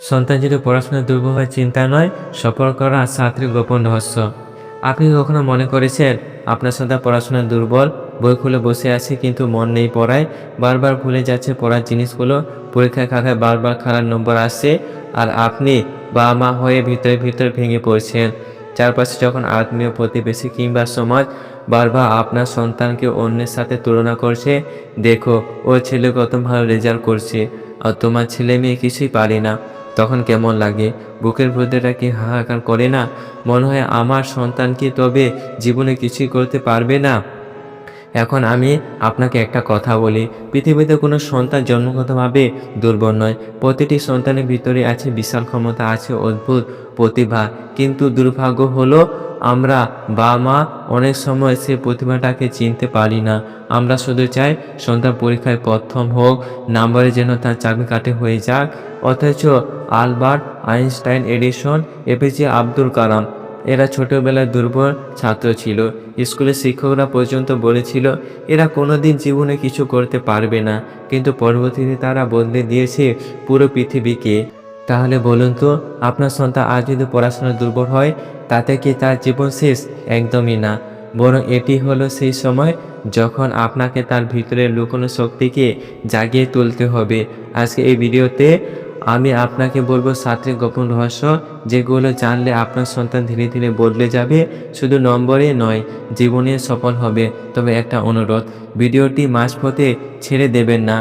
সন্তান যদি পড়াশোনায় দুর্বল হয়, চিন্তা নয়, সফল করা ছাত্রীর গোপন রহস্য। আপনি কখনো মনে করেছেন, আপনার সন্তান পড়াশোনায় দুর্বল, বই খুলে বসে আছে কিন্তু মন নেই পড়ায়, বারবার ভুলে যাচ্ছে পড়ার জিনিসগুলো, পরীক্ষায় খাতায় বারবার খারাপ নম্বর আসছে, আর আপনি বাবা মা হয়ে ভিতরে ভিতরে ভেঙে পড়ছেন। চারপাশে যখন আত্মীয় প্রতিবেশী কিংবা সমাজ বারবার আপনার সন্তানকে অন্যের সাথে তুলনা করছে, দেখো ও ছেলে কত ভালো রেজাল্ট করছে, আর তোমার ছেলে মেয়ে কিছুই পারে না। তখন কেমন লাগে? বুকের ভেতরটা কি হাহাকার করে না? মনে হয় আমার সন্তান কি তবে জীবনে কিছুই করতে পারবে না? এখন আমি আপনাকে একটা কথা বলি। পৃথিবীতে কোনো সন্তান জন্মগতভাবে দুর্বল নয়। প্রতিটি সন্তানের ভিতরে আছে বিশাল ক্ষমতা, আছে অদ্ভুত প্রতিভা। কিন্তু দুর্ভাগ্য হলো আমরা বাবা মা অনেক সময় সে প্রতিভাটাকে চিনতে পারি না। আমরা শুধু চাই সন্তান পরীক্ষায় প্রথম হোক, নাম্বারে যেন তার চাকরি কাটে হয়ে যাক। অথচ Albert Einstein Edison, APJ Abdul Kalam, এরা ছোটবেলায় দুর্বল ছাত্র ছিল। স্কুলের শিক্ষকরা পর্যন্ত বলেছিল, এরা কোনোদিন জীবনে কিছু করতে পারবে না। কিন্তু পরবর্তীতে তারা বদলে দিয়েছে পুরো পৃথিবীকে। তাহলে বলুন তো, আপনার সন্তান আজ যদি পড়াশোনায় দুর্বল হয়, তাতে কি তার জীবন শেষ? একদমই না। বরং এটি হলো সেই সময় যখন আপনাকে তার ভিতরে লুকোনো শক্তিকে জাগিয়ে তুলতে হবে। আজকে এই ভিডিওতে আমি আপনাকে বলব সাতটি গোপন রহস্য, যেগুলো জানলে আপনার সন্তান ধীরে ধীরে বদলে যাবে, শুধু নম্বরে নয়, জীবনে সফল হবে। তবে একটা অনুরোধ, ভিডিওটি মাঝপথে ছেড়ে দেবেন না।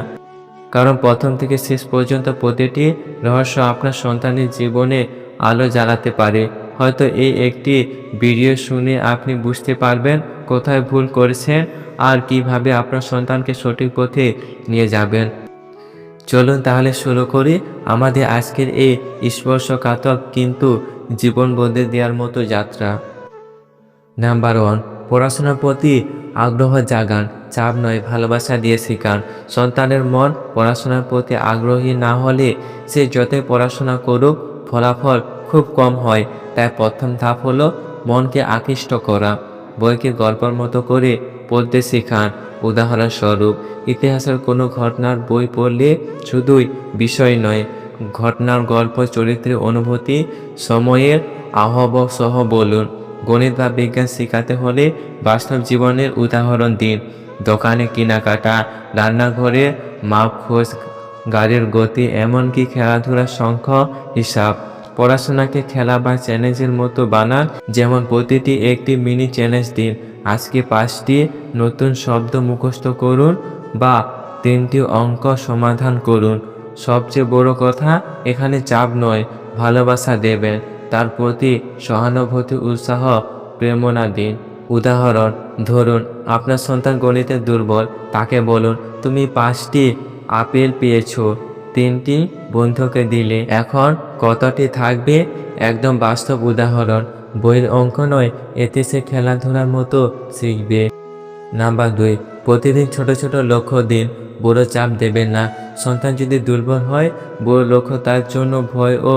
কারণ প্রথম থেকে শেষ পর্যন্ত প্রতিটি রহস্য আপনার সন্তানের জীবনে আলো জ্বালাতে পারে। হয়তো এই একটি ভিডিও শুনে আপনি বুঝতে পারবেন কোথায় ভুল করেছেন আর কীভাবে আপনার সন্তানকে সঠিক পথে নিয়ে যাবেন। চলুন তাহলে শুরু করি। আমাদের আজকের এই স্পর্শকাতক কিন্তু জীবন বদলে দেওয়ার মতো যাত্রা। নাম্বার ওয়ান, পড়াশোনার প্রতি আগ্রহ জাগান, চাপ নয়, ভালোবাসা দিয়ে শেখান। সন্তানের মন পড়াশোনার প্রতি আগ্রহী না হলে সে যতই পড়াশোনা করুক, ফলাফল খুব কম হয়। তাই প্রথম ধাপ হলো মনকে আকৃষ্ট করা। বইকে গল্পের মতো করে পড়তে শেখান। উদাহরণস্বরূপ, ইতিহাসের কোনো ঘটনার বই পড়লে শুধুই বিষয় নয়, ঘটনার গল্প, চরিত্রের অনুভূতি, সময়ের আহ্বাব সহ বলুন। গণিত বা বিজ্ঞান শেখাতে হলে বাস্তব জীবনের উদাহরণ দিন। দোকানে, কেনাকাটা, রান্নাঘরে মাপ খোঁজ গাড়ির গতি, এমনকি খেলাধুলার সংখ্যা, হিসাব। পড়াশোনাকে খেলা বা চ্যালেঞ্জের মতো বানান, যেমন প্রতিটি একটি মিনি চ্যালেঞ্জ দিন। আজকে পাঁচটি নতুন শব্দ মুখস্থ করুন বা তিনটি অঙ্ক সমাধান করুন। সবচেয়ে বড় কথা, এখানে চাপ নয়, ভালোবাসা দেবেন। তার প্রতি সহানুভূতি উৎসাহ প্রেরণা দিন উদাহরণ, ধরুন, আপনার সন্তান গণিতে দুর্বল, তাকে বলুন, তুমি পাঁচটি আপেল পেয়েছ, তিনটি বন্ধুকে দিলে, এখন কতটি থাকবে? একদম বাস্তব উদাহরণ, বইয়ের অঙ্ক নয়, এতে সে খেলাধুলার মতো শিখবে। নাম্বার দুই, প্রতিদিন ছোট ছোট লক্ষ্য দিন, বড় চাপ দেবেন না। সন্তান যদি দুর্বল হয়, বড় লক্ষ্য তার জন্য ভয় ও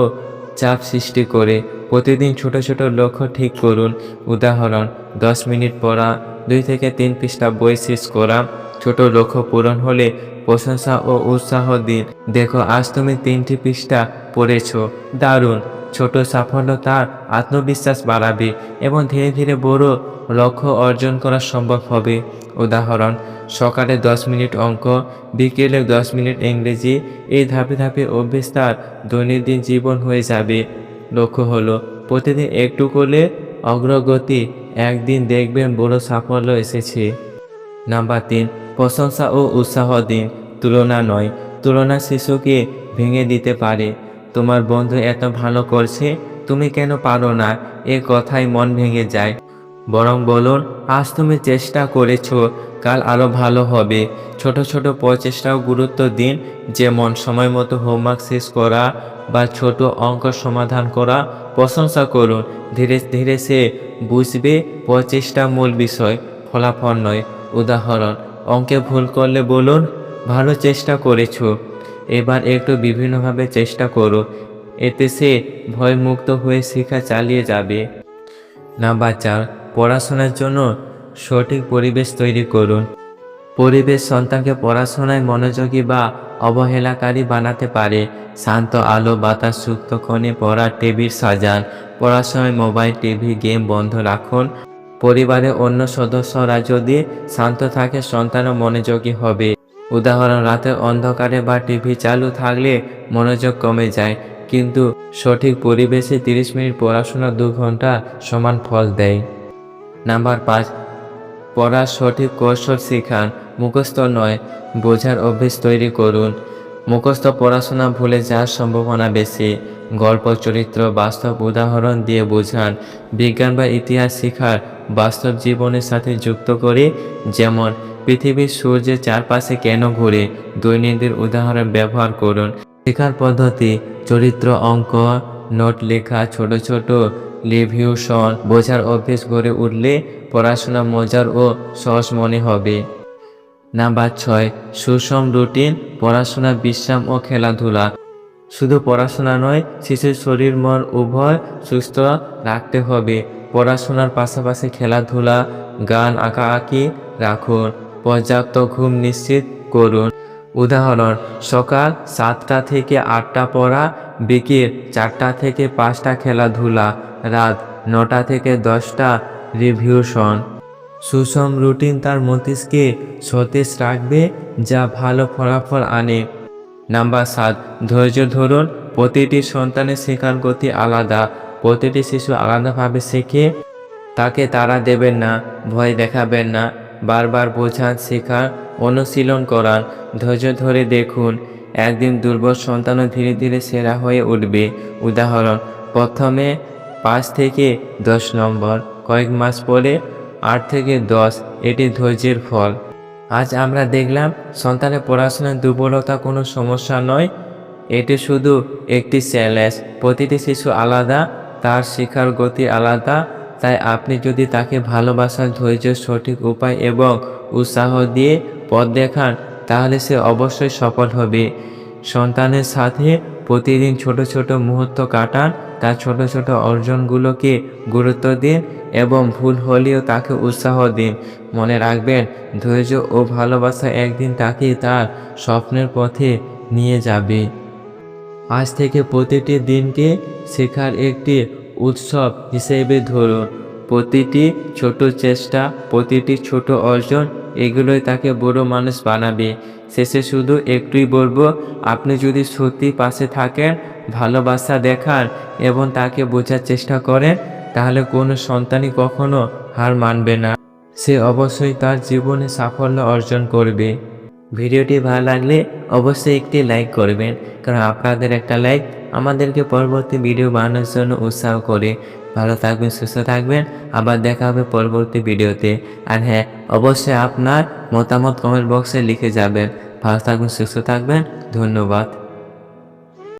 চাপ সৃষ্টি করে প্রতিদিন ছোট ছোট লক্ষ্য ঠিক করুন। উদাহরণ, দশ মিনিট পড়া, দুই থেকে তিন পৃষ্ঠা বই শেষ করা। ছোট লক্ষ্য পূরণ হলে প্রশংসা ও উৎসাহ দিন। দেখো, আজ তুমি তিনটি পৃষ্ঠা পড়েছ। দারুণ! ছোট সাফল্য তার আত্মবিশ্বাস বাড়াবে এবং ধীরে ধীরে বড় লক্ষ্য অর্জন করা সম্ভব হবে। উদাহরণ, সকালে দশ মিনিট অঙ্ক, বিকেলে দশ মিনিট ইংরেজি, এই ধাপে ধাপে অভ্যেস তার দৈনন্দিন জীবন হয়ে যাবে। লক্ষ্য হলো, প্রতিদিন একটু করলে অগ্রগতি, একদিন দেখবেন বড় সাফল্য এসেছে। নাম্বার তিন, প্রশংসা ও উৎসাহ দিন। তুলনা নয়, তুলনা শিশুকে ভেঙে দিতে পারে। তোমার বন্ধু এত ভালো করছে, তুমি কেন পারো না? এ কথাই মন ভেঙে যায়। বরং বলুন আজ তুমি চেষ্টা করেছ, কাল আরও ভালো হবে। ছোট ছোট প্রচেষ্টাও গুরুত্ব দিন, যেমন সময় মতো হোমওয়ার্ক শেষ করা বা ছোট অঙ্ক সমাধান করা। প্রশংসা করুন, ধীরে ধীরে সে বুঝবে প্রচেষ্টা মূল বিষয়, ফলাফল নয়। উদাহরণ, অঙ্কে ভুল করলে বলুন, ভালো চেষ্টা করেছ। এবার একটু বিভিন্নভাবে চেষ্টা করো। এতে সে ভয়মুক্ত হয়ে শেখা চালিয়ে যাবে। নাম্বার চার, পড়াশোনার জন্য সঠিক পরিবেশ তৈরি করুন। পরিবেশ সন্তানকে পড়াশোনায় মনোযোগী বা অবহেলাকারী বানাতে পারে। শান্ত আলো, বাতাস সুক্ত কোণে পড়া টেবিল সাজান, পড়াশোনায় মোবাইল, টিভি, গেম বন্ধ রাখুন। পরিবারের অন্য সদস্যরা যদি শান্ত থাকে, সন্তানও মনোযোগী হবে। উদাহরণ রাতের অন্ধকারে বা টিভি চালু থাকলে মনোযোগ কমে যায়, কিন্তু সঠিক পরিবেশে তিরিশ মিনিট পড়াশোনা দু ঘণ্টা সমান ফল দেয়। নাম্বার পাঁচ পড়ার সঠিক কৌশল শেখান, মুখস্থ নয়, বোঝার অভ্যেস তৈরি করুন। মুখস্থ পড়াশোনা ভুলে যাওয়ার সম্ভাবনা বেশি। গল্প, চরিত্র, বাস্তব উদাহরণ দিয়ে বোঝান। বিজ্ঞান বা ইতিহাস শেখার বাস্তব জীবনের সাথে যুক্ত করে, যেমন পৃথিবীর সূর্যের চারপাশে কেন ঘুরে, দৈনন্দিন উদাহরণ ব্যবহার করুন। শেখার পদ্ধতি, চরিত্র অঙ্ক, নোট লেখা, ছোট ছোট রিভিউশন, বোঝার অভ্যেস গড়ে উঠলে পড়াশোনা মজার ও সহজ মনে হবে। নাম্বার ছয়, সুষম রুটিন, পড়াশোনা, বিশ্রাম ও খেলাধুলা। শুধু পড়াশোনা নয়, শিশুর শরীর, মন, উভয় সুস্থ রাখতে হবে। পড়াশোনার পাশাপাশি খেলাধুলা, গান আঁকাআঁকি রাখুন। পর্যাপ্ত ঘুম নিশ্চিত করুন। উদাহরণ, সকাল সাতটা থেকে আটটা পড়া, বিকেল চারটা থেকে পাঁচটা খেলাধুলা, রাত নটা থেকে দশটা রিভিউশন। সুষম রুটিন তার মস্তিষ্কে সতেজ রাখবে যা ভালো ফলাফল আনে। নাম্বার সাত, ধৈর্য ধরুন। প্রতিটি সন্তানের শেখার গতি আলাদা। প্রতিটি শিশু আলাদাভাবে শেখে, তাকে তারা দেবেন না, ভয় দেখাবেন না, বারবার বোঝান, শেখার, অনুশীলন করান ধৈর্য ধরে দেখুন, একদিন দুর্বল সন্তানও ধীরে ধীরে সেরা হয়ে উঠবে। উদাহরণ, প্রথমে পাঁচ থেকে দশ নম্বর, কয়েক মাস পরে আট থেকে দশ, এটি ধৈর্যের ফল। আজ আমরা দেখলাম, সন্তানের পড়াশোনার দুর্বলতা কোনো সমস্যা নয়, এটি শুধু একটি চ্যালেঞ্জ, প্রতিটি শিশু আলাদা তার শেখার গতি আলাদা, তাই আপনি যদি তাকে ভালোবাসার ধৈর্য, সঠিক উপায় এবং উৎসাহ দিয়ে পথ দেখান, তাহলে সে অবশ্যই সফল হবে। সন্তানের সাথে প্রতিদিন ছোট ছোট মুহূর্ত কাটান, তার ছোট ছোট অর্জনগুলোকে গুরুত্ব দিন এবং ভুল হলেও তাকে উৎসাহ দিন। মনে রাখবেন, ধৈর্য ও ভালোবাসা একদিন তাকে তার স্বপ্নের পথে নিয়ে যাবে। আজ থেকে প্রতিটি দিনকে শেখার একটি উৎসব হিসেবে ধরুন। প্রতিটি ছোট চেষ্টা, প্রতিটি ছোট অর্জন, এগুলোই তাকে বড় মানুষ বানাবে। শেষে শুধু একটুই বলব, আপনি যদি সত্যি পাশে থাকেন, ভালোবাসা দেখান এবং তাকে বোঝার চেষ্টা করেন, তাহলে কোনো সন্তানই কখনো হার মানবে না। সে অবশ্যই তার জীবনে সাফল্য অর্জন করবে। ভিডিওটি ভালো লাগলে অবশ্যই একটি লাইক করবেন, কারণ আপনাদের একটা লাইক আমাদেরকে পরবর্তী ভিডিও বানানোর জন্য উৎসাহ করে। ভালো থাকবেন, সুস্থ থাকবেন, আবার দেখা হবে পরবর্তী ভিডিওতে। আর হ্যাঁ অবশ্যই আপনার মতামত কমেন্ট বক্সে লিখে যাবেন। ভালো থাকবেন, সুস্থ থাকবেন, ধন্যবাদ।